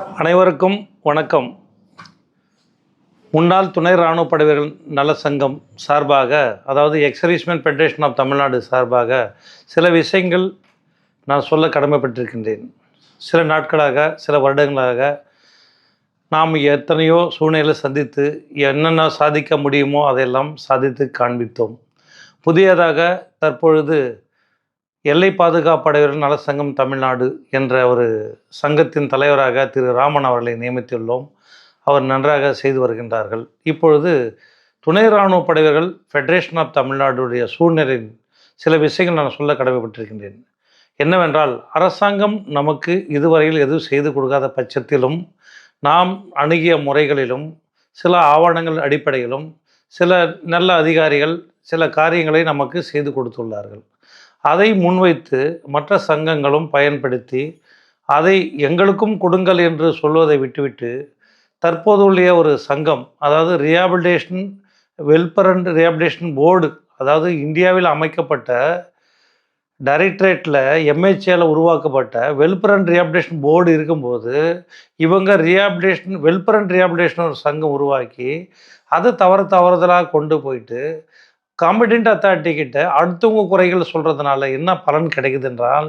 அனைவருக்கும் வணக்கம். முன்னாள் துணை இராணுவ படைவீரர்கள் நல சங்கம் சார்பாக அதாவது எக்ஸர்வீஸ்மென் ஃபெடரேஷன் ஆஃப் தமிழ்நாடு சார்பாக சில விஷயங்கள் நான் சொல்ல கடமைப்பட்டிருக்கின்றேன். சில நாட்களாக சில வருடங்களாக நாம் எத்தனையோ சூழ்நிலை சந்தித்து என்னென்ன சாதிக்க முடியுமோ அதையெல்லாம் சாதித்து காண்பித்தோம். புதியதாக தற்பொழுது எல்லை பாதுகாப்படைவர்கள் நல சங்கம் தமிழ்நாடு என்ற ஒரு சங்கத்தின் தலைவராக திரு ராமன் அவர்களை நியமித்துள்ளோம். அவர் நன்றாக செய்து வருகின்றார்கள். இப்பொழுது துணை இராணுவ படைவர்கள் ஃபெடரேஷன் ஆஃப் தமிழ்நாடுடைய சூழ்நிலையின் சில விஷயங்கள் நான் சொல்ல கடமைப்பட்டிருக்கின்றேன். என்னவென்றால் அரசாங்கம் நமக்கு இதுவரையில் எதுவும் செய்து கொடுக்காத பட்சத்திலும் நாம் அணுகிய முறைகளிலும் சில ஆவணங்கள் அடிப்படையிலும் சில நல்ல அதிகாரிகள் சில காரியங்களை நமக்கு செய்து கொடுத்துள்ளார்கள். அதை முன்வைத்து மற்ற சங்கங்களும் பயன்படுத்தி அதை எங்களுக்கும் கொடுங்கள் என்று சொல்வதை விட்டுவிட்டு தற்போதுள்ள ஒரு சங்கம் அதாவது rehabilitation welfare and rehabilitation board அதாவது இந்தியாவில் அமைக்கப்பட்ட டைரக்டரேட்டில் எம்ஹெச்ஏல உருவாக்கப்பட்ட வெல்பர் அண்ட் ரியாபிலிட்டேஷன் போர்டு இருக்கும்போது இவங்க ரியாபிலிட்டேஷன் வெல்பர் அண்ட் ரியாபிலிட்டேஷன் ஒரு சங்கம் உருவாக்கி அது தவறு தவறுதலாக கொண்டு போயிட்டு காம்படென்ட் அத்தாரிட்டி கிட்ட அடுத்தவங்க குறைகள் சொல்கிறதுனால என்ன பலன் கிடைக்குது என்றால்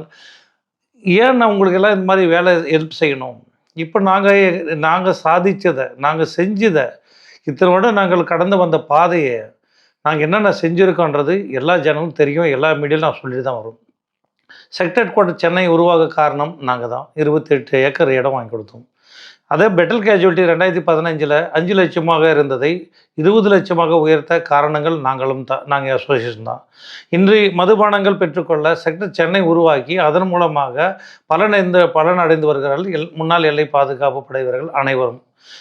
ஏன் நான் உங்களுக்கு எல்லாம் இந்த மாதிரி வேலை ஹெல்ப் செய்யணும்? இப்போ நாங்கள் நாங்கள் சாதித்ததை நாங்கள் செஞ்சதை இத்தனை வருடம் நாங்கள் கடந்து வந்த பாதையை நாங்கள் என்னென்ன செஞ்சுருக்கோன்றது எல்லா ஜனங்களும் தெரியும் எல்லா மீடியாலும் நான் சொல்லிட்டு தான் வரும். செக்டர் கோட்டை சென்னை உருவாக காரணம் நாங்கள் தான் இருபத்தெட்டு ஏக்கர் இடம் வாங்கி கொடுத்தோம். அதே பெட்டல் கேஜுவலிட்டி ரெண்டாயிரத்தி பதினஞ்சில் அஞ்சு லட்சமாக இருந்ததை இருபது லட்சமாக உயர்த்த காரணங்கள் நாங்களும் தான் நாங்கள் அசோசியேஷன் தான். இன்று மதுபானங்கள் பெற்றுக்கொள்ள செக்டர் சென்னை உருவாக்கி அதன் மூலமாக பலனடைந்த பலன் அடைந்து வருகிறார்கள். எல் முன்னாள் எல்லை பாதுகாப்பு படைவர்கள் அனைவரும்.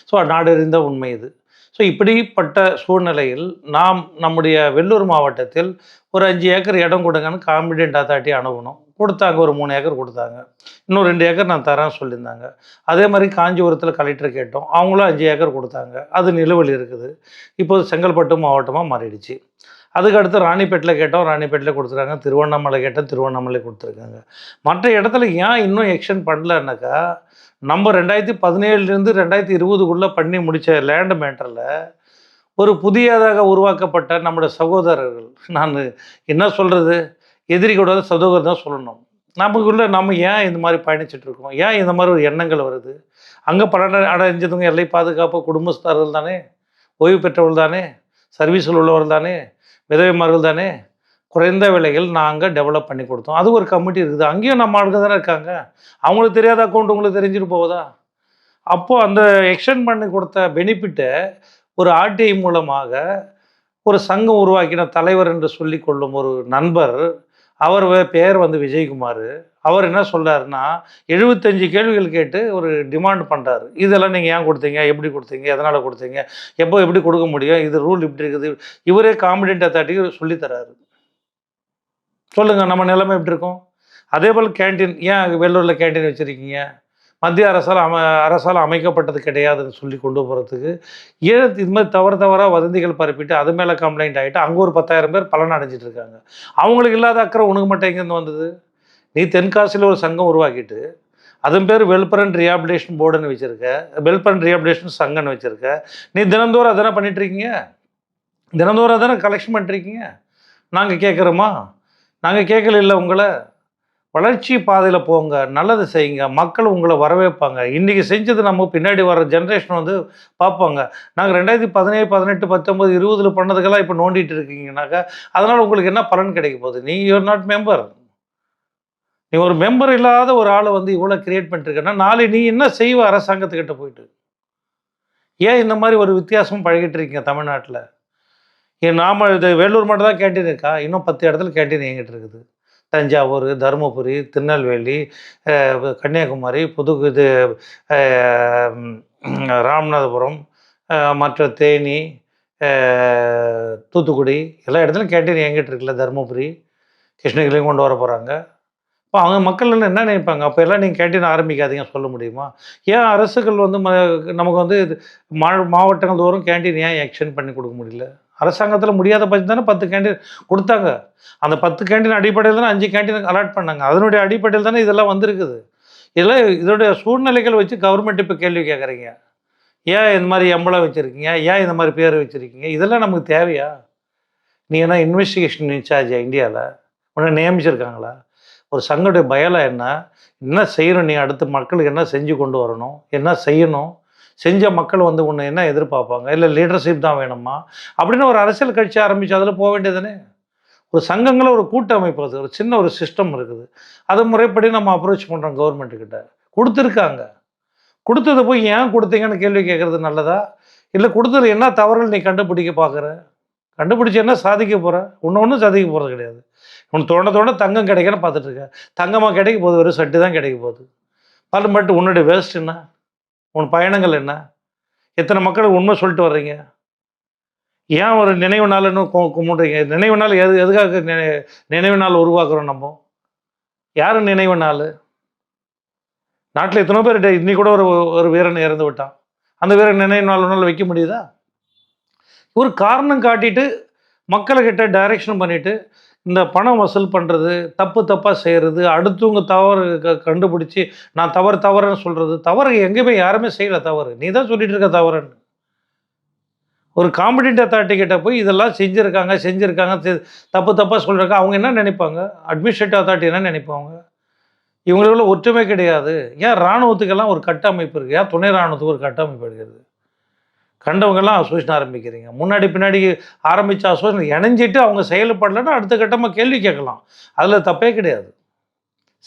ஸோ நாடறிந்த உண்மை இது. ஸோ இப்படிப்பட்ட சூழ்நிலையில் நாம் நம்முடைய வெள்ளூர் மாவட்டத்தில் ஒரு அஞ்சு ஏக்கர் இடம் கொடுங்கன்னு காம்பிடென்ட் அத்தாட்டி அணுகணும் கொடுத்தாங்க ஒரு மூணு ஏக்கர் கொடுத்தாங்க. இன்னும் ரெண்டு ஏக்கர் நான் தரேன் சொல்லியிருந்தாங்க. அதே மாதிரி காஞ்சிபுரத்தில் கலெக்டர் கேட்டோம். அவங்களும் அஞ்சு ஏக்கர் கொடுத்தாங்க. அது நிலுவையில் இருக்குது. இப்போது செங்கல்பட்டு மாவட்டமாக மாறிடுச்சு. அதுக்கு அடுத்து ராணிப்பேட்டில் கேட்டோம். ராணிப்பேட்டில் கொடுத்துருக்காங்க திருவண்ணாமலை கேட்டோம் திருவண்ணாமலை கொடுத்துருக்காங்க. மற்ற இடத்துல ஏன் இன்னும் எக்ஸ்டென்ட் பண்ணலன்னாக்கா நம்ம ரெண்டாயிரத்தி பதினேழுலேருந்து ரெண்டாயிரத்தி இருபதுக்குள்ளே பண்ணி முடித்த லேண்ட் மேட்டரில் ஒரு புதியதாக உருவாக்கப்பட்ட நம்முடைய சகோதரர்கள். நான் என்ன சொல்கிறது எதிரி கூட சகோதரர் தான் சொல்லணும். நமக்குள்ள நம்ம ஏன் இந்த மாதிரி பயணிச்சுட்டு இருக்கோம்? ஏன் இந்த மாதிரி ஒரு எண்ணங்கள் வருது? அங்கே பலன் அடைஞ்சதுங்க எல்லை பாதுகாப்பு குடும்பஸ்தார்கள் தானே? ஓய்வு பெற்றவர்கள் தானே? சர்வீஸில் உள்ளவர்கள் தானே? விதவைமார்கள் தானே? குறைந்த விலையில் நாங்கள் டெவலப் பண்ணி கொடுத்தோம். அது ஒரு கமிட்டி இருக்குது. அங்கேயும் நம்ம ஆளுங்க தானே இருக்காங்க? அவங்களுக்கு தெரியாத அக்கௌண்ட் உங்களுக்கு தெரிஞ்சுட்டு போகுதா? அப்போது அந்த எக்ஸ்டெண்ட் பண்ணி கொடுத்த பெனிஃபிட்டை ஒரு ஆர்டிஐ மூலமாக ஒரு சங்கம் உருவாக்கின தலைவர் என்று சொல்லிக்கொள்ளும் ஒரு நண்பர் அவர் பேர் வந்து விஜயகுமார். அவர் என்ன சொல்கிறாருன்னா எழுபத்தஞ்சு கேள்விகள் கேட்டு ஒரு டிமாண்ட் பண்ணுறாரு இதெல்லாம் நீங்கள் ஏன் கொடுத்தீங்க? எப்படி கொடுத்தீங்க? எதனால் கொடுத்தீங்க? எப்போ எப்படி கொடுக்க முடியும்? இது ரூல் இப்படி இருக்குது. இவரே காம்பிடென்ட் அத்தாட்டிக்கு சொல்லித்தராரு சொல்லுங்கள் நம்ம நிலைமை எப்படி இருக்கும்? அதே போல் கேண்டீன் ஏன் வெள்ளூரில் கேண்டீன் வச்சுருக்கீங்க? மத்திய அரசால் அம அரசால் அமைக்கப்பட்டது கிடையாதுன்னு சொல்லி கொண்டு போகிறதுக்கு ஏழு இது மாதிரி தவறு தவறாக வதந்திகள் பரப்பிட்டு அது மேலே கம்ப்ளைண்ட் ஆகிட்டு அங்கே ஒரு பத்தாயிரம் பேர் பலன் அடைஞ்சிட்டு இருக்காங்க. அவங்களுக்கு இல்லாத அக்கறை உனக்கு மட்டும் எங்கேருந்து வந்தது? நீ தென்காசியில் ஒரு சங்கம் உருவாக்கிட்டு அதன் பேர் வெல்பரன் ரியாபிலேஷன் போர்டுன்னு வச்சுருக்க வெல்பரன் ரியாபிலேஷன் சங்கம்னு வச்சுருக்க. நீ தினந்தோறும் அதானே பண்ணிட்டு இருக்கீங்க தினந்தோறும் அதானே கலெக்ஷன் பண்ணிருக்கீங்க நாங்கள் கேட்குறோமா? நாங்கள் கேட்கல இல்லை உங்களை? வளர்ச்சி பாதையில் போங்க நல்லது செய்யுங்க மக்கள் உங்களை வரவேற்பாங்க. இன்றைக்கி செஞ்சது நம்ம பின்னாடி வர ஜென்ரேஷன் வந்து பார்ப்பாங்க. நாங்கள் ரெண்டாயிரத்தி பதினேழு பதினெட்டு பத்தொம்பது இருபதில் பண்ணதுக்கெல்லாம் இப்போ நோண்டிட்டு இருக்கீங்கனாக்கா அதனால் உங்களுக்கு என்ன பலன் கிடைக்க போகுது? நீ யூஆர் நாட் மெம்பர் நீ ஒரு மெம்பர் இல்லாத ஒரு ஆளை வந்து இவ்வளோ கிரியேட் பண்ணிட்டுருக்கேன்னா நாளை நீ என்ன செய்வ அரசாங்கத்துக்கிட்ட போயிட்டு? ஏன் இந்த மாதிரி ஒரு வித்தியாசம் பழகிட்டு இருக்கீங்க தமிழ்நாட்டில்? ஏன் நாம இது வேலூர் மட்டும் தான் கேன்டீன் இருக்கா இன்னும் பத்து இடத்துல கேன்டீன் இயங்கிட்டு இருக்குது. தஞ்சாவூர் தருமபுரி திருநெல்வேலி கன்னியாகுமரி புது இது ராமநாதபுரம் மற்ற தேனி தூத்துக்குடி எல்லா இடத்துலையும் கேண்டீன் இயங்கிட்டு இருக்குல்ல தருமபுரி கிருஷ்ணகிரிலையும் கொண்டு வர போகிறாங்க இப்போ அவங்க மக்கள் எல்லாம் என்ன நினைப்பாங்க? அப்போ எல்லாம் நீங்கள் கேண்டீன் ஆரம்பிக்காதீங்க சொல்ல முடியுமா? ஏன் அரசுகள் வந்து ம நமக்கு வந்து இது மா மாவட்டங்கள் தோறும் கேண்டீன் ஏன் எக்ஸ்டெண்ட் பண்ணி கொடுக்க முடியல? அரசாங்கத்தில் முடியாத பட்சம் தானே பத்து கேண்டீன் கொடுத்தாங்க. அந்த பத்து கேண்டீன் அடிப்படையில் தானே அஞ்சு கேண்டீன் அலாட் பண்ணாங்க. அதனுடைய அடிப்படையில் தானே இதெல்லாம் வந்திருக்குது. இதெல்லாம் இதோடைய சூழ்நிலைகள் வச்சு கவர்மெண்ட் இப்போ கேள்வி கேட்குறீங்க ஏன் இந்த மாதிரி எம்பளம் வச்சுருக்கீங்க? ஏன் இந்த மாதிரி பேர் வச்சுருக்கீங்க? இதெல்லாம் நமக்கு தேவையா? நீ என்ன இன்வெஸ்டிகேஷன் இன்சார்ஜா இந்தியாவில் உன்னை நியமிச்சிருக்காங்களா? ஒரு சங்கடைய பயலாக என்ன? என்ன செய்யணும்? நீ அடுத்து மக்களுக்கு என்ன செஞ்சு கொண்டு வரணும்? என்ன செய்யணும்? செஞ்ச மக்கள் வந்து உன்னை என்ன எதிர்பார்ப்பாங்க? இல்லை லீடர்ஷிப் தான் வேணுமா? அப்படின்னு ஒரு அரசியல் கட்சி ஆரம்பித்து அதில் போக வேண்டியதுனே ஒரு சங்கங்களில் ஒரு கூட்டமைப்பு அது ஒரு சின்ன ஒரு சிஸ்டம் இருக்குது. அதை முறைப்படி நம்ம அப்ரோச் பண்ணுறோம் கவர்மெண்ட்டுக்கிட்ட கொடுத்துருக்காங்க. கொடுத்தது போய் ஏன் கொடுத்தீங்கன்னு கேள்வி கேட்குறது நல்லதா? இல்லை கொடுத்தது என்ன தவறுகள் நீ கண்டுபிடிக்க பார்க்குற கண்டுபிடிச்சி என்ன சாதிக்க போகிற ஒன்று ஒன்றும் சாதிக்க போகிறது கிடையாது. உன் தோண்ட தோண்ட தங்கம் கிடைக்கன்னு பார்த்துட்ருக்க தங்கமாக கிடைக்க போகுது வெறும் சட்டு தான் கிடைக்க போகுது. பல மட்டும் உன்னுடைய வேஸ்ட் என்ன? உன் பயணங்கள் என்ன? எத்தனை மக்களுக்கு உண்மை சொல்லிட்டு வர்றீங்க? ஏன் ஒரு நினைவு நாள்னு கும்பிட்றீங்க? நினைவு நாள் எது எதுக்காக நினை- நினைவு நாள் உருவாக்குறோம் நம்ம? யார் நினைவு நாள்? நாட்டில் எத்தனை பேர் இன்னி கூட ஒரு ஒரு வீரன் இறந்து விட்டான். அந்த வீரன் நினைவு நாள் ஒரு வைக்க முடியுதா? ஒரு காரணம் காட்டிட்டு மக்கள்கிட்ட டைரக்ஷன் பண்ணிவிட்டு இந்த பணம் வசூல் பண்ணுறது தப்பு தப்பாக செய்கிறது அடுத்தவங்க தவறு க கண்டுபிடிச்சி நான் தவறு தவறுன்னு சொல்கிறது தவறு எங்கேயுமே யாருமே செய்யலை தவறு. நீ தான் சொல்லிகிட்டு இருக்க தவறுன்னு. ஒரு காம்படிண்ட் அத்தாரிட்டி கிட்ட போய் இதெல்லாம் செஞ்சுருக்காங்க செஞ்சுருக்காங்க தப்பு தப்பாக சொல்கிறாங்க அவங்க என்ன நினைப்பாங்க? அட்மினிஸ்ட்ரேட்டிவ் அத்தாரிட்டி என்ன நினைப்பாங்க? இவங்களுக்குள்ள ஒற்றுமை கிடையாது. ஏன் இராணுவத்துக்கெல்லாம் ஒரு கட்டமைப்பு இருக்குது ஏன் துணை இராணுவத்துக்கு ஒரு கட்டமைப்பு இருக்கிறது கண்டவங்கெல்லாம் அசோசியேஷன் ஆரம்பிக்கிறீங்க. முன்னாடி பின்னாடி ஆரம்பித்த அசோசியேஷன் இணைஞ்சிட்டு அவங்க செயல்படலைன்னா அடுத்த கட்டமாக கேள்வி கேட்கலாம். அதில் தப்பே கிடையாது.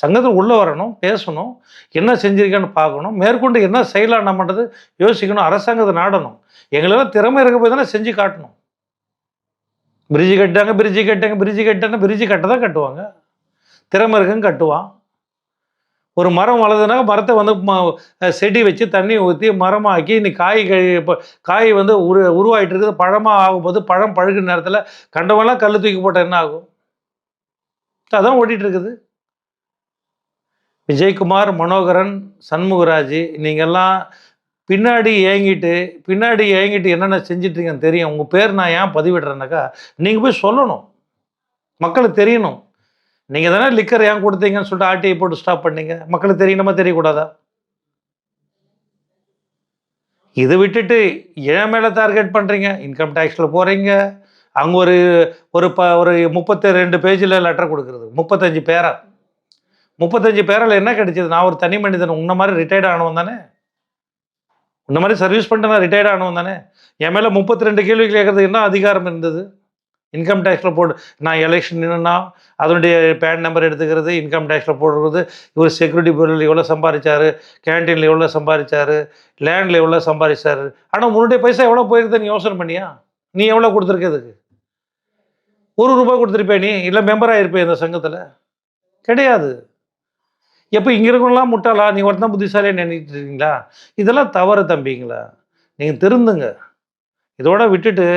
சங்கத்தில் உள்ளே வரணும் பேசணும் என்ன செஞ்சுருக்கேன்னு பார்க்கணும் மேற்கொண்டு என்ன செய்யலாம் நம்மன்றது யோசிக்கணும் அரசாங்கத்தை நாடணும். எங்களெல்லாம் திறமை இருக்க போய் தானே செஞ்சு காட்டணும். பிரிட்ஜு கட்டாங்க பிரிட்ஜு கட்டாங்க பிரிட்ஜு கட்டாங்க பிரிட்ஜு கட்ட தான் கட்டுவாங்க. திறமை இருக்குன்னு கட்டுவான். ஒரு மரம் வளர்ந்ததுனா மரத்தை வந்து ம- செடி வச்சு தண்ணி ஊற்றி மரமாக்கி இன்னைக்கு காய் கழி இப்போ காய் வந்து உரு உருவாகிட்டு இருக்குது பழமாக ஆகும்போது பழம் பழுகிற நேரத்தில் கண்டவெல்லாம் கல் தூக்கி போட்டால் என்ன ஆகும்? அதான் ஓடிட்டு இருக்குது விஜயகுமார் மனோகரன் சண்முகராஜ் நீங்கள்லாம் பின்னாடி ஏங்கிட்டு பின்னாடி ஏங்கிட்டு என்னென்ன செஞ்சிட்ருக்கீங்கன்னு தெரியும். உங்கள் பேர் நான் ஏன் பதிவிடுறேன்னாக்கா நீங்கள் போய் சொல்லணும். மக்களுக்கு தெரியணும். நீங்கள் தானே லிக்கர் ஏன் கொடுத்தீங்கன்னு சொல்லிட்டு ஆர்டிஐ போட்டு ஸ்டாப் பண்ணீங்க? மக்களுக்கு தெரியணுமா தெரியக்கூடாதா? இதை விட்டுட்டு ஏன் மேலே டார்கெட் பண்ணுறீங்க இன்கம் டேக்ஸில் போகிறீங்க அங்கே ஒரு ஒரு ப ஒரு முப்பத்தி ரெண்டு பேஜில் லெட்டர் கொடுக்குறது. முப்பத்தஞ்சு பேரா? முப்பத்தஞ்சு பேரில் என்ன கிடைச்சது? நான் ஒரு தனி மனிதன் உன்ன மாதிரி ரிட்டையர்ட் ஆனவன் தானே? உன்ன மாதிரி சர்வீஸ் பண்ணிட்டு நான் ரிட்டையர்ட் ஆனவன் தானே? என் மேலே முப்பத்தி ரெண்டு கேள்வி கேட்கறதுக்கு என்ன அதிகாரம் இருந்தது? இன்கம் டேக்ஸில் போடு நான் எலெக்ஷன் நின்றுன்னா அதனுடைய பேன் நம்பர் எடுத்துக்கிறது இன்கம் டேக்ஸில் போடுறது இவர் செக்யூரிட்டி பில்லில் எவ்வளோ சம்பாதிச்சாரு கேன்டீனில் எவ்வளோ சம்பாதிச்சாரு லேண்டில் எவ்வளோ சம்பாதிச்சாரு. ஆனால் உன்னுடைய பைசா எவ்வளோ போயிருக்குதுன்னு யோசனை பண்ணியா? நீ எவ்வளோ கொடுத்துருக்க இதுக்கு? ஒரு ரூபாய் கொடுத்துருப்பே நீ? இல்லை மெம்பராக இருப்பே இந்த சங்கத்தில்? கிடையாது. எப்போ இங்கே இருக்கவங்களாம் முட்டாளா? நீ ஒருத்தன் புத்திசாலியாக நினைக்கிட்டு இருக்கீங்களா? இதெல்லாம் தவறு தம்பிங்களா? நீங்கள் திருந்துங்க. இதோட விட்டுட்டு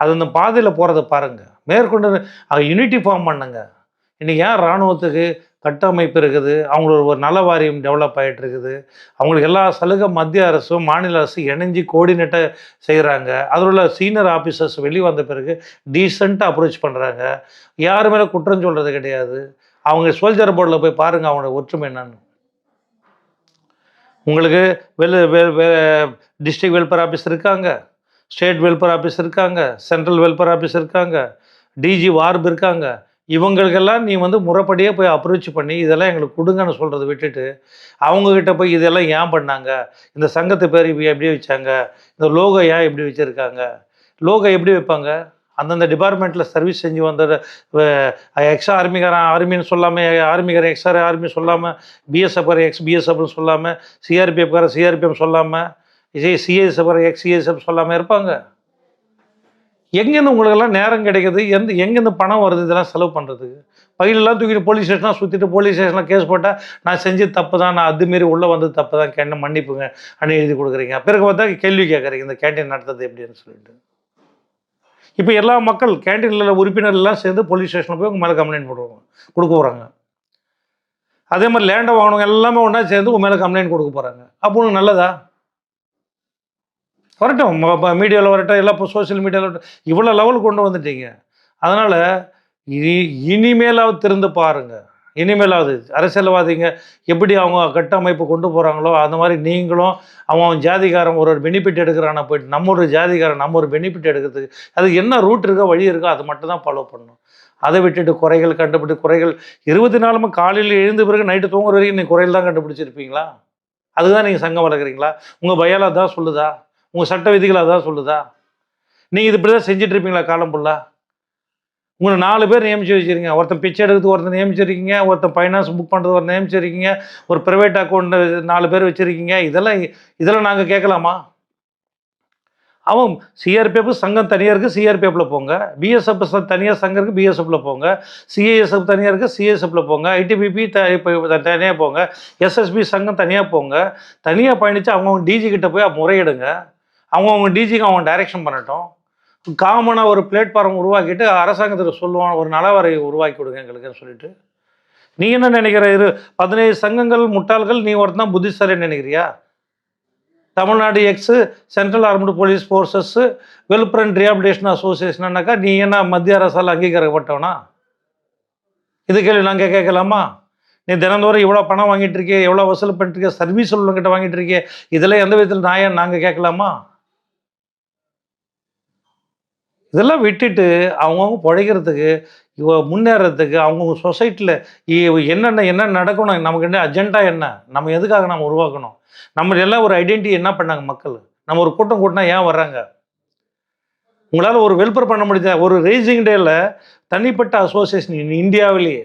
அது அந்த பாதையில் போகிறத பாருங்கள் மேற்கொண்டு யூனிட்டி ஃபார்ம் பண்ணுங்க. இன்றைக்கி ஏன் இராணுவத்துக்கு கட்டமைப்பு இருக்குது? அவங்களோட ஒரு நல வாரியம் டெவலப் ஆகிட்டு இருக்குது அவங்களுக்கு எல்லா சலுகை மத்திய அரசும் மாநில அரசும் இணைஞ்சு கோஆர்டினேட்டை செய்கிறாங்க அதில் உள்ள சீனியர் ஆஃபீஸர்ஸ் வெளியே வந்த பிறகு டீசெண்டாக அப்ரோச் பண்ணுறாங்க யாரு மேலே குற்றம் சொல்கிறது கிடையாது. அவங்க சோல்ஜர் போர்டில் போய் பாருங்கள் அவங்களோட ஒற்றுமை என்னன்னு. உங்களுக்கு வெல் டிஸ்ட்ரிக்ட் வெல்ஃபேர் ஆஃபீஸ் இருக்காங்க. ஸ்டேட் வெல்ஃபேர் ஆஃபீஸ் இருக்காங்க சென்ட்ரல் வெல்ஃபேர் ஆஃபீஸ் இருக்காங்க டிஜி வார்ப் இருக்காங்க. இவங்களுக்கெல்லாம் நீ வந்து முறைப்படியே போய் அப்ரோச் பண்ணி இதெல்லாம் எங்களுக்கு கொடுங்கன்னு சொல்கிறத விட்டுட்டு அவங்கக்கிட்ட போய் இதெல்லாம் ஏன் பண்ணாங்க? இந்த சங்கத்து பேர் இப்படி எப்படி வச்சாங்க? இந்த லோகோ ஏன் இப்படி வச்சுருக்காங்க? லோகோ எப்படி வைப்பாங்க? அந்தந்த டிபார்ட்மெண்ட்டில் சர்வீஸ் செஞ்சு வந்த எக்ஸ்ட்ரா ஆர்மிக்காரன் ஆர்மின்னு சொல்லாமல் ஆர்மிக்காரன் எக்ஸ்ஆர் ஆர்மி சொல்லாமல் பிஎஸ்எஃப் எக்ஸ் பிஎஸ்எஃப்னு சொல்லாமல் சிஆர்பிஎஃப்கார சிஆர்பிஎஃப் சொல்லாமல் இதே சிஎஸ்எஃப் எக்ஸ் சிஎஸ்எஃப் சொல்லாமல் இருப்பாங்க. எங்கேருந்து உங்களுக்கெல்லாம் நேரம் கிடைக்குது? எந்த எங்கேருந்து பணம் வருது? இதெல்லாம் செலவு பண்ணுறதுக்கு பயிலெல்லாம் தூக்கிட்டு போலீஸ் ஸ்டேஷனாக சுற்றிட்டு போலீஸ் ஸ்டேஷனில் கேஸ் போட்டால் நான் செஞ்சது தப்பு தான் நான் அதுமாரி உள்ளே வந்தது தப்பு தான் கேண்ட மன்னிப்புங்க அப்படின்னு எழுதி கொடுக்குறீங்க. பிறகு பார்த்தா கேள்வி கேட்குறீங்க இந்த கேண்டீன் நடத்துறது எப்படின்னு சொல்லிட்டு. இப்போ எல்லா மக்கள் கேண்டீனில் உறுப்பினர்லாம் சேர்ந்து போலீஸ் ஸ்டேஷனில் போய் உங்கள் மேலே கம்ப்ளைண்ட் போடுவாங்க கொடுக்க போகிறாங்க அதே மாதிரி லேண்டை வாங்கினவங்க எல்லாமே ஒன்றா சேர்ந்து உங்கள் மேலே கம்ப்ளைண்ட் கொடுக்க போகிறாங்க அப்போ உனக்கு நல்லதா? வரட்டும் மீடியாவில் வரட்டும் எல்லாம் இப்போ சோஷியல் மீடியாவில் வரட்டும். இவ்வளோ லெவல் கொண்டு வந்துட்டீங்க. அதனால் இனி இனிமேலாவது திருந்து பாருங்க. இனிமேலாவது அரசியல்வாதிங்க எப்படி அவங்க கட்டமைப்பு கொண்டு போகிறாங்களோ அந்த மாதிரி நீங்களும் அவன் ஜாதிகாரம் ஜாதிகாரன் ஒரு ஒரு பெனிஃபிட் எடுக்கிறான போயிட்டு நம்ம ஒரு ஜாதிகாரன் நம்ம ஒரு பெனிஃபிட் எடுக்கிறதுக்கு அது என்ன ரூட் இருக்கோ வழி இருக்கோ அது மட்டும் தான் ஃபாலோ பண்ணணும். அதை விட்டுட்டு குறைகள் கண்டுபிடி குறைகள் இருபத்தி நாலுமே காலையில் எழுந்த பிறகு நைட்டு தூங்குற வரைக்கும் நீங்கள் குறைகள் தான் கண்டுபிடிச்சிருப்பீங்களா? அதுதான் நீங்கள் சங்கம் வளர்க்குறீங்களா? உங்கள் பயால் தான் சொல்லுதா? உங்கள் சட்ட விதிகள் அதான் சொல்லுதா? நீங்கள் இது இப்படி தான் செஞ்சுட்டு இருப்பீங்களா காலம் ஃபுல்லாக உங்களை நாலு பேர் நியமிச்சு வச்சிருக்கீங்க. ஒருத்தன் பிச்சை எடுக்கிறது ஒருத்தன் நியமிச்சிருக்கீங்க ஒருத்தன் ஃபைனான்ஸ் புக் பண்ணுறது ஒரு நியமிச்சிருக்கீங்க ஒரு ப்ரைவேட் அக்கௌண்ட் நாலு பேர் வச்சுருக்கீங்க. இதெல்லாம் இதெல்லாம் நாங்கள் கேட்கலாமா? அவன் சிஆர்பிஎஃப் சங்கம் தனியாக இருக்குது சிஆர்பிஎஃப்பில் போங்க. பிஎஸ்எஃப் தனியாக சங்கம் இருக்குது பிஎஸ்எஃப்பில் போங்க. சிஏஎஸ்எஃப் தனியாக இருக்குது சிஎஸ்எஃப்பில் போங்க. ஐடிபிபி த தனியாக போங்க. எஸ்எஸ்பி சங்கம் தனியாக போங்க. தனியாக பயணித்து அவங்கவுங்க டிஜி கிட்ட போய் முறையிடுங்க. அவங்கவுங்க டிஜிக்கு அவங்க டைரக்ஷன் பண்ணட்டும். காமனாக ஒரு பிளாட்ஃபார்ம் உருவாக்கிட்டு அரசாங்கத்தில் சொல்லுவான் ஒரு நலவரை உருவாக்கி கொடுங்க எங்களுக்குன்னு சொல்லிட்டு. நீ என்ன நினைக்கிற? இரு பதினேழு சங்கங்கள் முட்டாள்கள் நீ ஒருத்தான் புத்திசாலின்னு நினைக்கிறியா? Tamil Nadu ex central armed police forces welfare and rehabilitation அசோசியேஷன்னாக்கா நீ என்ன மத்திய அரசால் அங்கீகரிக்கப்பட்டவனா? இது கேள்வி நாங்கள் கேட்கலாமா? நீ தினந்தோறும் இவ்வளோ பணம் வாங்கிட்டு இருக்கே எவ்வளோ வசூல் பண்ணிட்டு இருக்க சர்வீஸ் உள்ளவங்கிட்ட வாங்கிட்டு இருக்கே இதெல்லாம் எந்த விதத்தில் நாயன் நாங்கள் கேட்கலாமா? இதெல்லாம் விட்டுட்டு அவங்கவுங்க பிழைக்கிறதுக்கு முன்னேறதுக்கு அவங்கவுங்க சொசைட்டியில் என்னென்ன என்ன நடக்கணும் நமக்கு என்ன அஜெண்டா என்ன? நம்ம எதுக்காக நம்ம உருவாக்கணும்? நம்ம எல்லாம் ஒரு ஐடென்டிட்டி என்ன பண்ணாங்க மக்கள்? நம்ம ஒரு கூட்டம் கூட்டினா ஏன் வர்றாங்க? உங்களால் ஒரு வெல்ஃபேர் பண்ண முடியுதா? ஒரு ரேசிங் டேயில் தனிப்பட்ட அசோசியேஷன் இந்தியாவிலேயே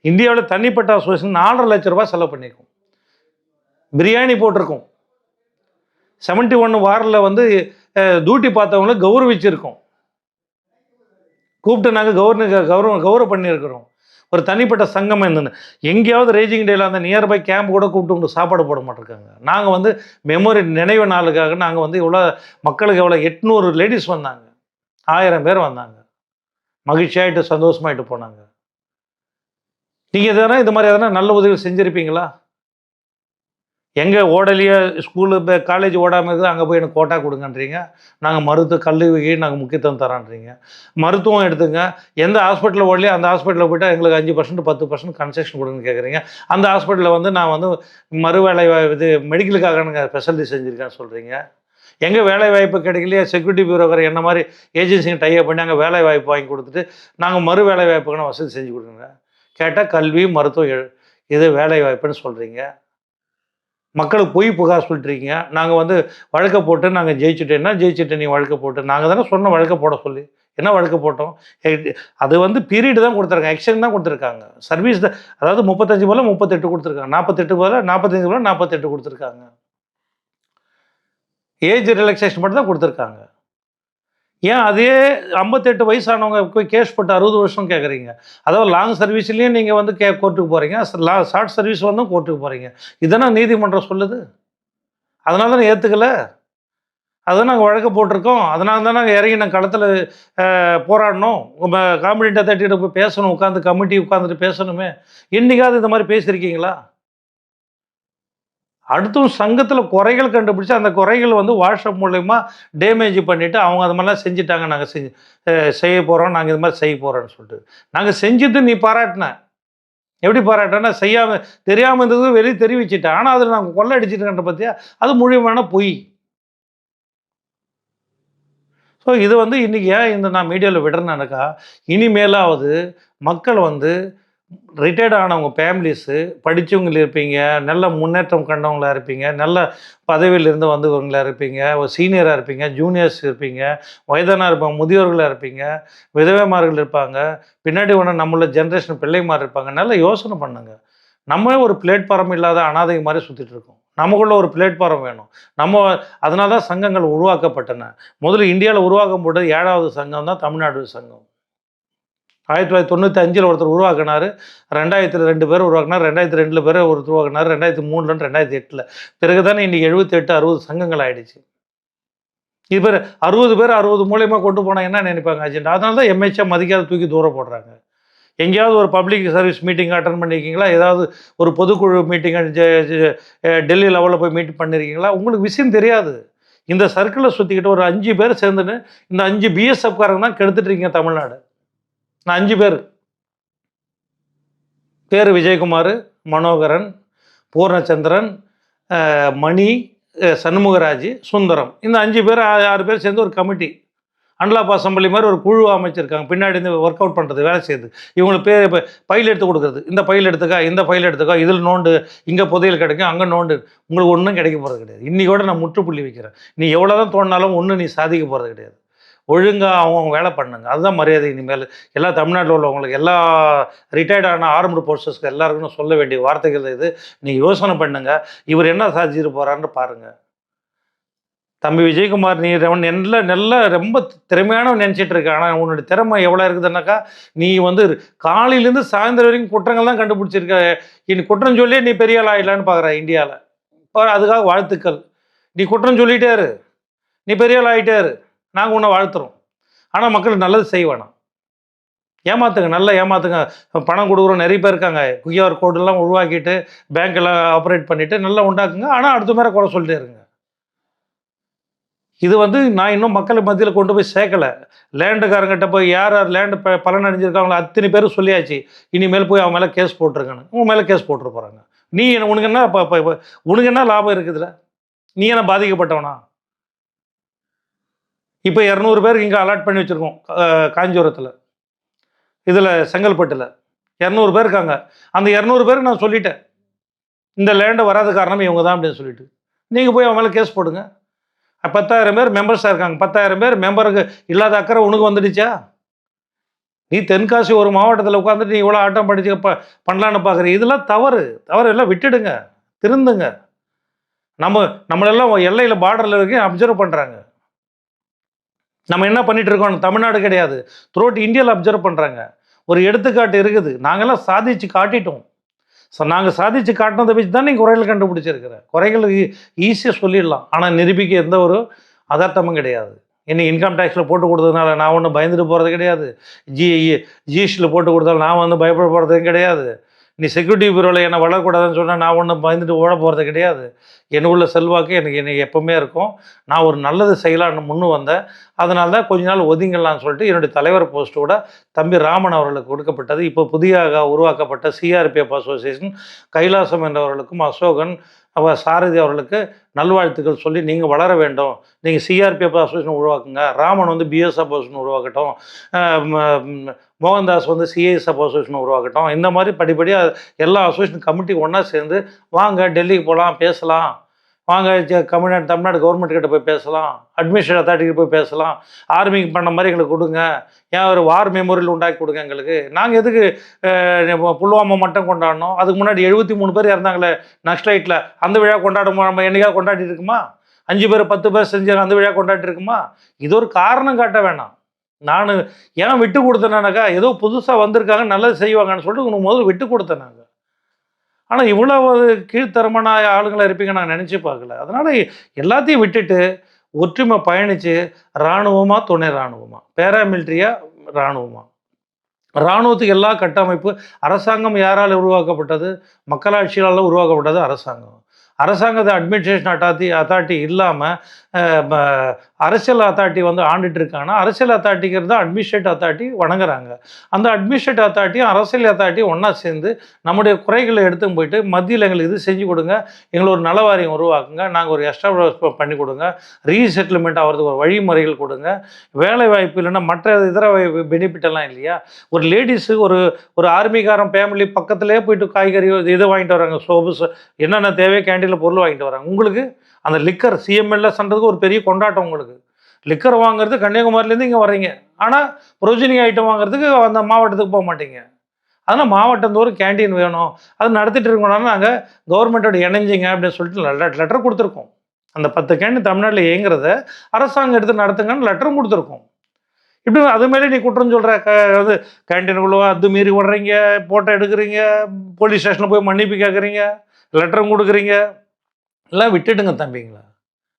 இந்தியாவில் தனிப்பட்ட அசோசியேஷன் நாலரை லட்ச ரூபாய் செலவு பண்ணியிருக்கோம் பிரியாணி போட்டிருக்கோம். செவன்ட்டி ஒன் வாரில் வந்து டியூட்டி பார்த்தவங்கள கௌரவிச்சிருக்கோம். கூப்பிட்டு நாங்கள் கௌரவ கௌரவம் கௌரவம் பண்ணியிருக்கிறோம். ஒரு தனிப்பட்ட சங்கம் இருந்தது. எங்கேயாவது ரேஜிங் டேல அந்த நியர்பை கேம்ப் கூட கூப்பிட்டு கொண்டு சாப்பாடு போட மாட்டிருக்காங்க. நாங்கள் வந்து மெமோரி நினைவு நாளுக்காக நாங்கள் வந்து இவ்வளோ மக்களுக்கு எவ்வளோ எட்நூறு லேடிஸ் வந்தாங்க. ஆயிரம் பேர் வந்தாங்க. மகிழ்ச்சியாயிட்டு சந்தோஷமாயிட்டு போனாங்க. நீங்கள் எதனா இது மாதிரி எதனா நல்ல உதவி செஞ்சுருப்பீங்களா? எங்கே ஓடலையோ ஸ்கூலு இப்போ காலேஜ் ஓடாமல் இருக்குது அங்கே போய் எனக்கு கோட்டா கொடுங்கன்றீங்க. நாங்கள் மருத்துவ கல்விக்கு நாங்கள் முக்கியத்துவம் தரான்றீங்க மருத்துவம் எடுத்துங்க. எந்த ஹாஸ்பிட்டலில் ஓடலையோ அந்த ஹாஸ்பிட்டலில் போய்ட்டு எங்களுக்கு அஞ்சு பர்சன்ட் பத்து பர்சன்ட் கன்செஷன் கொடுங்கன்னு கேட்குறீங்க அந்த ஹாஸ்பிட்டலில் வந்து நான் வந்து மறுவேலை இது மெடிக்கலுக்காக நாங்கள் ஃபெசிலிட்டி செஞ்சுருக்கேன்னு சொல்கிறீங்க எங்கே வேலை வாய்ப்பு கிடைக்கலையே செக்யூரிட்டி பியூரோக்கார என்ன மாதிரி ஏஜென்சிங்க டைப் பண்ணி அங்கே வேலை வாய்ப்பு வாங்கி கொடுத்துட்டு நாங்கள் மறு வேலை வாய்ப்புக்கான வசதி செஞ்சு கொடுங்க கேட்டால் கல்வி மருத்துவம் இது வேலை வாய்ப்புன்னு சொல்கிறீங்க மக்களுக்கு பொய் புகார் சொல்லிட்டுருக்கீங்க. நாங்கள் வந்து வழக்கை போட்டு நாங்கள் ஜெயிச்சுட்டேன்னா ஜெயிச்சுட்டு நீ வழக்கை போட்டு? நாங்கள் தானே சொன்ன வழக்கை போட சொல்லி. என்ன வழக்கு போட்டோம்? அது வந்து பீரியட் தான் கொடுத்துருக்காங்க. எக்ஸ்டெண்ட் தான் கொடுத்துருக்காங்க. சர்வீஸ் தான். அதாவது முப்பத்தஞ்சு போல முப்பத்தெட்டு கொடுத்துருக்காங்க. நாற்பத்தெட்டு போல் நாற்பத்தஞ்சு போல் நாற்பத்தெட்டு கொடுத்துருக்காங்க. ஏஜ் ரிலாக்ஸேஷன் மட்டும் தான் கொடுத்துருக்காங்க. ஏன் அதே ஐம்பத்தெட்டு வயசானவங்க போய் கேஸ் போட்டு அறுபது வருஷம் கேட்குறீங்க அதாவது லாங் சர்வீஸ்லேயும் நீங்கள் வந்து கே கோர்ட்டுக்கு போகிறீங்க லா ஷார்ட் சர்வீஸ் வந்தும் கோர்ட்டுக்கு போகிறீங்க இதெல்லாம் நீதிமன்றம் சொல்லுது? அதனால தான் ஏற்றுக்கல அதுதான் நாங்கள் வழக்கு போட்டிருக்கோம். அதனால தான் நாங்கள் இறங்கி நாங்கள் களத்தில் போராடணும். காம்படிட்டாக தட்டிட்டு போய் பேசணும். உட்காந்து கமிட்டி உட்காந்துட்டு பேசணுமே. என்னைக்காவது இந்த மாதிரி பேசியிருக்கீங்களா? அடுத்தும் சங்கத்தில் குறைகள் கண்டுபிடிச்சி அந்த குறைகள் வந்து வாட்ஸ்அப் மூலயமா டேமேஜ் பண்ணிவிட்டு அவங்க அது மாதிரிலாம் செஞ்சுட்டாங்க. நாங்கள் செஞ்சு செய்ய போகிறோம் நாங்கள் இது மாதிரி செய்ய போகிறோன்னு சொல்லிட்டு. நாங்கள் செஞ்சது நீ பாராட்டின. எப்படி பாராட்டினா? செய்யாமல் தெரியாமல் இருந்தது வெளியே தெரிவிச்சிட்டேன் ஆனால் அதில் நாங்கள் கொள்ளை அடிச்சிட்டுன்ற பற்றியா அது முழுமையான பொய். ஸோ இது வந்து இன்றைக்கி ஏன் இந்த நான் மீடியாவில் விடுறேன்னாக்கா இனிமேலாவது மக்கள் வந்து ரிட்டையர்ட் ஆனவங்க ஃபேமிலிஸு படித்தவங்க இருப்பீங்க நல்ல முன்னேற்றம் கண்டவங்களாக இருப்பீங்க நல்ல பதவியிலிருந்து வந்தவங்களா இருப்பீங்க ஒரு சீனியராக இருப்பீங்க ஜூனியர்ஸ் இருப்பீங்க வயதானா இருப்பாங்க முதியோர்களாக இருப்பீங்க விதவைமார்கள் இருப்பாங்க பின்னாடி ஒன்று நம்மள ஜென்ரேஷன் பிள்ளைமார் இருப்பாங்க நல்லா யோசனை பண்ணுங்க. நம்ம ஒரு பிளாட்ஃபார்ம் இல்லாத அனாதை மாதிரி சுற்றிட்டு இருக்கோம். நமக்குள்ள ஒரு பிளாட்ஃபார்ம் வேணும். நம்ம அதனால தான் சங்கங்கள் உருவாக்கப்பட்டன. முதல்ல இந்தியாவில் உருவாக்கப்பட்டது ஏழாவது சங்கம் தான் தமிழ்நாடு சங்கம். ஆயிரத்தி தொள்ளாயிரத்தி தொண்ணூற்றி அஞ்சில் ஒருத்தர் உருவாக்கினார். ரெண்டாயிரத்தில் ரெண்டு பேர் உருவாக்கினார். ரெண்டாயிரத்தி ரெண்டில் பேர் ஒருத்தர் உருவாக்கினார். ரெண்டாயிரத்தி மூணுலேருந்து ரெண்டாயிரத்தி எட்டில். பிறகு தானே இன்றைக்கி எழுபத்தெட்டு அறுபது சங்கங்கள் ஆகிடுச்சு இது பேர் அறுபது பேர் அறுபது மூலியமாக கொண்டு போனால் என்ன நினைப்பாங்க அஜெண்டா அதனால தான் எம்ஹெச்ஐ மதிக்காத தூக்கி தூரம் போடுறாங்க. எங்கேயாவது ஒரு பப்ளிக் சர்வீஸ் மீட்டிங் அட்டன் பண்ணியிருக்கீங்களா ஏதாவது ஒரு பொதுக்குழு மீட்டிங் டெல்லி லெவலில் போய் மீட் பண்ணியிருக்கீங்களா உங்களுக்கு விஷயம் தெரியாது. இந்த சர்க்கிளை சுற்றிக்கிட்டு ஒரு அஞ்சு பேர் சேர்ந்துன்னு இந்த அஞ்சு பிஎஸ்எஃப்காரங்க தான் கெடுத்துட்டு இருக்கீங்க தமிழ்நாடு. நான் அஞ்சு பேர். பேர் விஜயகுமார் மனோகரன் பூர்ணச்சந்திரன் மணி சண்முகராஜ் சுந்தரம். இந்த அஞ்சு பேர் ஆறு பேர் சேர்ந்து ஒரு கமிட்டி. அன்லாப் அசம்பிளி மாதிரி ஒரு குழு அமைச்சிருக்காங்க. பின்னாடி இருந்து ஒர்க் அவுட் பண்ணுறது வேலை செய்யுது இவங்களுக்கு பேர் இப்போ பயில் எடுத்து கொடுக்குறது. இந்த பயில் எடுத்துக்கா இந்த பயில் எடுத்துக்கா இதில் நோண்டு இங்கே புதையல் கிடைக்கும் அங்கே நோண்டு. உங்களுக்கு ஒன்றும் கிடைக்க போகிறது கிடையாது. இன்றைக்கூட நான் முற்றுப்புள்ளி வைக்கிறேன். நீ எவ்வளோ தான் தோணினாலும் ஒன்றும் நீ சாதிக்க போகிறது கிடையாது. ஒழுங்காக அவங்க வேலை பண்ணுங்க. அதுதான் மரியாதை இனிமேல். எல்லா தமிழ்நாட்டில் உள்ளவங்களுக்கு எல்லா ரிட்டையர்ட் ஆன ஆர்மடு ஃபோர்ஸஸ்க்கு எல்லாருக்கும் சொல்ல வேண்டிய வார்த்தைகள் இது. நீங்கள் யோசனை பண்ணுங்க. இவர் என்ன சாதிச்சுட்டு போகிறான்னு பாருங்கள் தம்பி விஜயகுமார் நீ ரொம்ப நல்ல நல்ல ரொம்ப திறமையானவன் நினச்சிட்டு இருக்க. ஆனால் உன்னுடைய திறமை எவ்வளோ இருக்குதுன்னாக்கா நீ வந்து காலையிலேருந்து சாயந்தரம் வரைக்கும் குற்றங்கள் தான் கண்டுபிடிச்சிருக்க. இனி குற்றம் சொல்லியே நீ பெரிய ஆள் ஆயிடலான்னு பார்க்குற இந்தியாவில் அதுக்காக வாழ்த்துக்கள். நீ குற்றம் சொல்லிட்டே இரு. நீ பெரிய ஆள் ஆகிட்டே இரு. நாங்கள் உன்னை வாழ்த்துறோம். ஆனால் மக்களுக்கு நல்லது செய்ய வேணாம். ஏமாத்துங்க நல்லா ஏமாத்துங்க. பணம் கொடுக்குறோம் நிறைய பேர் இருக்காங்க. குய்யார் கோடெல்லாம் உருவாக்கிட்டு பேங்க்கெல்லாம் ஆப்ரேட் பண்ணிவிட்டு நல்லா உண்டாக்குங்க. ஆனால் அடுத்த மேலே குறை சொல்லிட்டே இருங்க. இது வந்து நான் இன்னும் மக்கள் மத்தியில் கொண்டு போய் சேர்க்கலை. லேண்டுக்காரங்கிட்ட போய் யார் யார் லேண்டு பலன் அடைஞ்சிருக்காங்களோ அத்தனை பேரும் சொல்லியாச்சு. இனிமேல் போய் அவன் மேலே கேஸ் போட்டிருக்கானு. உன் மேலே கேஸ் போட்டுரு போகிறாங்க நீ என்ன உனக்கு என்ன இப்போ இப்போ உனக்கு என்ன லாபம் இருக்குதுல நீ என்ன பாதிக்கப்பட்டவனா? இப்போ இரநூறு பேருக்கு இங்கே அலாட் பண்ணி வச்சுருக்கோம். காஞ்சிபுரத்தில். இதில் செங்கல்பட்டில். இரநூறு பேர் இருக்காங்க. அந்த இரநூறு பேருக்கு நான் சொல்லிட்டேன். இந்த லேண்டை வராத காரணம் இவங்க தான் அப்படின்னு சொல்லிட்டு. நீங்கள் போய் அவன் மேலே கேஸ் போடுங்க. பத்தாயிரம் பேர் மெம்பர்ஸாக இருக்காங்க. பத்தாயிரம் பேர் மெம்பருக்கு இல்லாத அக்கறை உனக்கு வந்துடுச்சா? நீ தென்காசி ஒரு மாவட்டத்தில் உட்காந்துட்டு நீ இவ்வளோ ஆட்டம் படிச்சு ப பண்ணலான்னு பார்க்குற இதெல்லாம் தவறு. தவறு எல்லாம் விட்டுடுங்க. திருந்துங்க. நம்ம நம்மளெல்லாம் எல்லையில் பார்டரில் வரைக்கும் அப்சர்வ் பண்ணுறாங்க நம்ம என்ன பண்ணிட்டு இருக்கோம் தமிழ்நாடு கிடையாது. த்ரோட் இந்தியாவில் அப்சர்வ் பண்ணுறாங்க ஒரு எடுத்துக்காட்டு இருக்குது. நாங்கள்லாம் சாதிச்சு காட்டிட்டோம். ஸோ நாங்கள் சாதிச்சு காட்டினதை வச்சு தான் நீங்கள் குறைகள் கண்டுபிடிச்சிருக்கிற. குறைகள் ஈஸியாக சொல்லிடலாம். ஆனால் நிரூபிக்க எந்த ஒரு அதார்த்தமும் கிடையாது. இன்னைக்கு இன்கம் டேக்ஸில் போட்டு கொடுத்ததுனால நான் ஒன்றும் பயந்துட்டு போகிறது கிடையாது. ஜி ஜிஎஸ்டியில் e, போட்டு கொடுத்தாலும் நான் வந்து பயப்பட போகிறதும் கிடையாது. நீ செக்யூரிட்டி பியூரோவில் என்னை வளரக்கூடாதுன்னு சொன்னால் நான் ஒன்றும் பயந்துட்டு ஓட போகிறது கிடையாது. எனக்குள்ள செல்வாக்கு எனக்கு எனக்கு எப்போவுமே இருக்கும். நான் ஒரு நல்லது செய்யலான்னு முன்னு வந்தேன். அதனால தான் கொஞ்ச நாள் ஒதுங்கலாம்னு சொல்லிட்டு என்னுடைய தலைவர் போஸ்ட்டோட தம்பி ராமன் அவர்களுக்கு கொடுக்கப்பட்டது. இப்போ புதியாக உருவாக்கப்பட்ட சிஆர்பிஎஃப் அசோசியேஷன் கைலாசம் என்றவர்களுக்கும் அசோகன் அவ சாரதி அவர்களுக்கு நல்வாழ்த்துக்கள் சொல்லி நீங்கள் வளர வேண்டும். நீங்கள் சிஆர்பிஎஃப் அசோசியேஷன் உருவாக்குங்க. ராமன் வந்து பிஎஸ்எஃப் அசோசியேஷன் உருவாக்கட்டும். மோகன்தாஸ் வந்து சிஐஎஸ்எஃப் அசோசியேஷன் உருவாக்கட்டும். இந்த மாதிரி படிப்படியாக எல்லா அசோசியேஷன் கமிட்டி ஒன்றா சேர்ந்து வாங்க டெல்லிக்கு போகலாம் பேசலாம். வாங்க தமிழ்நாடு தமிழ்நாடு கவர்மெண்ட் கிட்ட போய் பேசலாம். அட்மினிஸ்ட்ரேட் அத்தாரிட்டிக்கு போய் பேசலாம். ஆர்மிக்கு பண்ண மாதிரி எங்களுக்கு கொடுங்க. ஏன் ஒரு வார் மெமோரியல் உண்டாக்கி கொடுங்க எங்களுக்கு? நாங்கள் எதுக்கு புல்வாமா மட்டும் கொண்டாடணும்? அதுக்கு முன்னாடி எழுபத்தி மூணு பேர் இறந்தாங்களே நக்ஸ்லைட்டில் அந்த விழா கொண்டாடும் நம்ம என்னைக்காவது கொண்டாடி இருக்குமா? அஞ்சு பேர் பத்து பேர் செஞ்சாங்க அந்த விழா கொண்டாடி இருக்குமா? இது ஒரு காரணம் காட்ட வேணாம். நான் ஏன் விட்டு கொடுத்தேனாக்கா ஏதோ புதுசாக வந்திருக்காங்க நல்லது செய்வாங்கன்னு சொல்லிட்டு உங்களுக்கு முதல்ல விட்டு கொடுத்தேன் நாங்கள் ஆனால் இவ்வளோ கீழ்த்தரமான ஆளுங்களை இருப்பீங்க நான் நினச்சி பார்க்கல. அதனால் எல்லாத்தையும் விட்டுட்டு ஒற்றுமை பயணித்து இராணுவமாக துணை இராணுவமாக பேராமிலிட்ரியாக இராணுவமாக இராணுவத்துக்கு எல்லா கட்டமைப்பு அரசாங்கம் யாரால் உருவாக்கப்பட்டது? மக்களாட்சியால் உருவாக்கப்பட்டது அரசாங்கம். அரசாங்கத்தை அட்மினிஸ்ட்ரேஷன் அட்டாத்தி அத்தாட்டி இல்லாமல் அரசியல் அத்தாரிட்டி வந்து ஆண்டுட்டு இருக்காங்கன்னா அரசியல் அத்தாரிட்டிங்கிறது தான் அட்மினிஸ்ட்ரேட் அத்தாரிட்டி வணங்குறாங்க. அந்த அட்மினிஸ்ட்ரேட் அத்தாரிட்டியும் அரசியல் அத்தாரிட்டியும் ஒன்றா சேர்ந்து நம்முடைய குறைகளை எடுத்துன்னு போயிட்டு மத்தியில் எங்களுக்கு இது செஞ்சு கொடுங்க எங்களை ஒரு நலவாரியம் உருவாக்குங்க நாங்கள் ஒரு எஸ்டாப்ளிஷ் பண்ணி கொடுங்க ரீசெட்டில்மெண்ட் ஆகிறதுக்கு ஒரு வழிமுறைகள் கொடுங்க வேலை வாய்ப்பு இல்லைன்னா மற்ற இதர பெனிஃபிட் எல்லாம் இல்லையா? ஒரு லேடிஸு ஒரு ஒரு ஆர்மிக்காரன் ஃபேமிலி பக்கத்துலேயே போயிட்டு காய்கறி இதை வாங்கிட்டு வராங்க சோப்பு என்னென்ன தேவையோ கேண்டீனில் பொருள் வாங்கிட்டு வராங்க. உங்களுக்கு அந்த லிக்கர் சிஎம்எல்எஸ்ன்றதுக்கு ஒரு பெரிய கொண்டாட்டம் உங்களுக்கு. லிக்கர் வாங்குறது கன்னியாகுமரியிலேருந்து இங்கே வர்றீங்க. ஆனால் ப்ரொஜினிங் ஐட்டம் வாங்குறதுக்கு அந்த மாவட்டத்துக்கு போக மாட்டீங்க. அதனால் மாவட்டந்தோறும் கேண்டீன் வேணும். அது நடத்திட்டு இருக்கோம்னா நாங்கள் கவர்மெண்ட்டோட இணைஞ்சிங்க அப்படின்னு சொல்லிட்டு லெட்டர் கொடுத்துருக்கோம். அந்த பத்து கேண்டீன் தமிழ்நாட்டில் இயங்குறத அரசாங்கம் எடுத்து நடத்துங்கன்னு லெட்டரும் கொடுத்துருக்கோம். இப்படி அது மேலே நீ குற்றம் சொல்கிற க அது கேன்டீனுக்குள்ளே அது மீறி விடுறீங்க ஃபோட்டோ எடுக்கிறீங்க போலீஸ் ஸ்டேஷனில் போய் மன்னிப்பு கேட்குறீங்க லெட்டரும் கொடுக்குறீங்க. எல்லாம் விட்டுடுங்க தம்பிங்களா.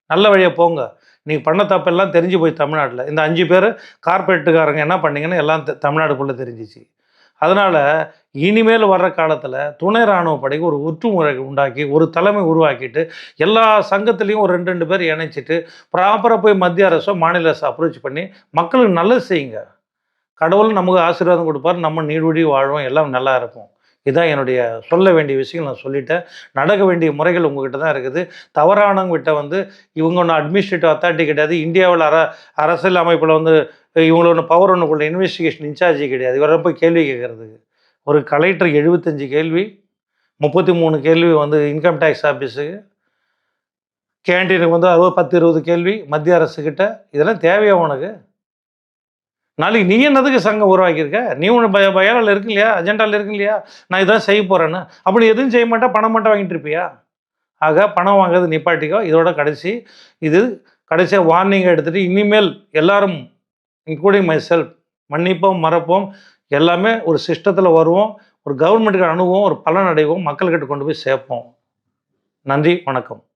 நல்ல வழியாக போங்க. நீங்கள் பண்ண தப்பெல்லாம் தெரிஞ்சு போய் தமிழ்நாட்டில். இந்த அஞ்சு பேர் கார்பரேட்டுக்காரங்க என்ன பண்ணிங்கன்னு எல்லாம் தெ- தமிழ்நாடுக்குள்ளே தெரிஞ்சிச்சு. அதனால் இனிமேல் வர்ற காலத்தில் துணை இராணுவ படைக்கு ஒரு ஒற்றுமுறை உண்டாக்கி ஒரு தலைமை உருவாக்கிட்டு எல்லா சங்கத்துலேயும் ஒரு ரெண்டு ரெண்டு பேர் இணைச்சிட்டு ப்ராப்பராக போய் மத்திய அரசோ மாநில அரசோ அப்ரோச் பண்ணி மக்களுக்கு நல்லது செய்யுங்க. கடவுள் நமக்கு ஆசீர்வாதம் கொடுப்பார். நம்ம நீடுபடி வாழ்வோம். எல்லாம் நல்லா இருக்கும். இதான் என்னுடைய சொல்ல வேண்டிய விஷயங்கள் நான் சொல்லிட்டேன். நடக்க வேண்டிய முறைகள் உங்ககிட்ட தான் இருக்குது. தவறானவங்ககிட்ட வந்து இவங்க ஒன்று அட்மினிஸ்ட்ரேட்டிவ் அத்தாரிட்டி கிடையாது. இந்தியாவில் அர அரசியல் அமைப்பில் வந்து இவங்கள ஒன்று பவர் ஒன்றுக்குள்ள இன்வெஸ்டிகேஷன் இன்சார்ஜ் கிடையாது. இவரை போய் கேள்வி கேட்குறதுக்கு. ஒரு கலெக்டர் எழுபத்தஞ்சு கேள்வி முப்பத்தி மூணு கேள்வி வந்து இன்கம் டேக்ஸ் ஆஃபீஸுக்கு கேன்டீனுக்கு வந்து அறுபது பத்து இருபது கேள்வி மத்திய அரசுக்கிட்ட இதெல்லாம் தேவையா உனக்கு? நாளைக்கு நீ என்னதுக்கு சங்கம் உருவாக்கியிருக்க? நீ ஒன்று பய பயாலில் இருக்கு இல்லையா? அஜெண்டாவில் இருக்கு இல்லையா? நான் இதான் செய்ய போகிறேன்னு அப்படி எதுவும் செய்ய மாட்டேன் பணம் மட்டும் வாங்கிட்டு இருப்பியா? ஆக பணம் வாங்குறது நிப்பாட்டிக்கோ. இதோட கடைசி இது கடைசியாக வார்னிங்கை எடுத்துகிட்டு இனிமேல் எல்லாரும் இன்க்ளூடிங் மை செல்ஃப் மன்னிப்போம் மறப்போம். எல்லாமே ஒரு சிஸ்டத்தில் வருவோம் ஒரு கவர்மெண்ட்டுக்கு அணுவோம் ஒரு பலன் அடைவோம் மக்கள்கிட்ட கொண்டு போய் சேர்ப்போம். நன்றி வணக்கம்.